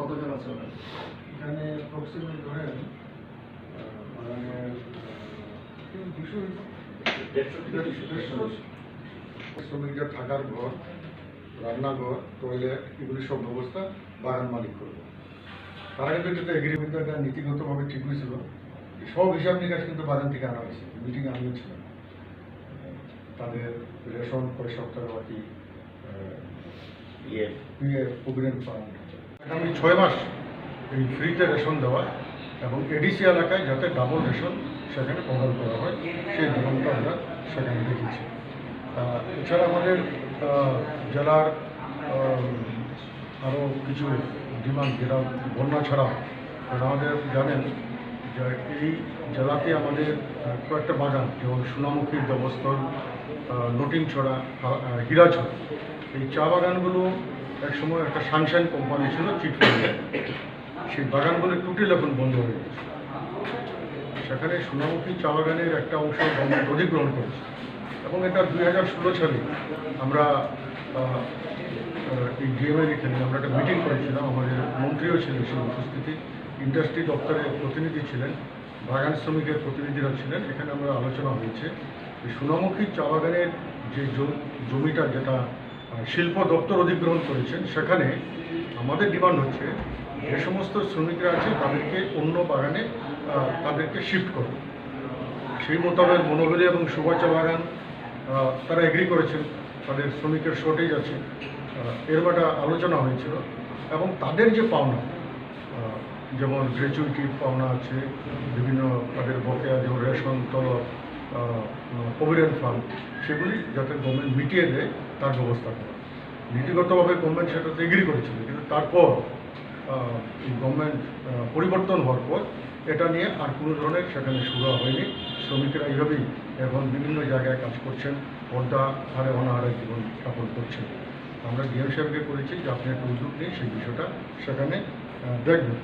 কতজন আছে? এখানে অ্যাপ্রক্সিমেট ধরেন মানে দুশো শ্রমিকদের থাকার ঘর রান্নাঘর টয়লেট এগুলি সব ব্যবস্থা বাগান মালিক করবে। তারা কিন্তু যেটা এগ্রিমেন্ট একটা নীতিগতভাবে ঠিক হয়েছিল। সব হিসাব নিকাশ কিন্তু বাগান থেকে আনা হয়েছে মিটিং আমিও ছিলাম। তাদের রেশন কয় সপ্তাহ বাকি ইয়ে। পিএফ প্রভিডেন্ট ফান্ড আগামী ছয় মাস এই ফ্রিতে রেশন দেওয়া এবং এডিসি এলাকায় যাতে ডাবল রেশন সেখানে কভার করা হয়, সেই নিয়মটা আমরা সেখানে দেখেছি। এছাড়া আমাদের জেলার আরও কিছু ডিমান্ড যেটা বন্যা ছাড়া আমাদের জানেন যে এই জেলাতে আমাদের কয়েকটা বাগান, যেমন সোনামুখী দেবস্থল নটিংছড়া হীরাছড়া। এই চা বাগানগুলো এক সময় একটা সানশাইন কোম্পানি ছিল চিটফান্ডে সেই বাগানগুলো টুটিল এখন বন্ধ হয়ে গেছে। সেখানে সোনামুখী চা বাগানের একটা অংশ গভর্নমেন্ট অধিগ্রহণ করেছে। এবং এটা দুই হাজার ষোলো সালে আমরা এই ডিএমএর এখানে আমরা একটা মিটিং করেছিলাম। আমাদের মন্ত্রীও ছিলেন সেই উপস্থিতি। ইন্ডাস্ট্রি দপ্তরের প্রতিনিধি ছিলেন। বাগান শ্রমিকের প্রতিনিধিরা ছিলেন। এখানে আমরা আলোচনা হয়েছে। সোনামুখী চা বাগানের যে জমিটা, যেটা শিল্প দপ্তর অধিগ্রহণ করেছেন, সেখানে আমাদের ডিমান্ড হচ্ছে যে সমস্ত শ্রমিকরা আছে তাদেরকে অন্য বাগানে তাদেরকে শিফট করবে সেই মোতাবেক মনোবলী এবং সুবাচা বাগান তারা এগ্রি করেছেন, তাদের শ্রমিকের শর্টেজ আছে এর একটা আলোচনা হয়েছিল। এবং তাদের যে পাওনা যেমন গ্র্যাচুইটি পাওনা আছে, বিভিন্ন তাদের বকেয়া যেমন রেশন, তলব প্রভিডেন্ট ফান্ড সেগুলি যাতে গভর্নমেন্ট মিটিয়ে দেয়, তার ব্যবস্থা করা। নীতিগতভাবে গভর্নমেন্ট সেটাতে এগ্রি করেছিল, কিন্তু তারপর গভর্নমেন্ট পরিবর্তন হওয়ার পর এটা নিয়ে আর কোনো ধরনের সেখানে শুরু হয়নি। শ্রমিকেরা এইভাবেই এখন বিভিন্ন জায়গায় কাজ করছেন, পর্দা হারে অনাহারে জীবন যাপন করছেন। আমরা ডিএম সাহেবকে করেছি যে আপনি একটা উদ্যোগ নিয়ে সেই বিষয়টা সেখানে দেখবেন।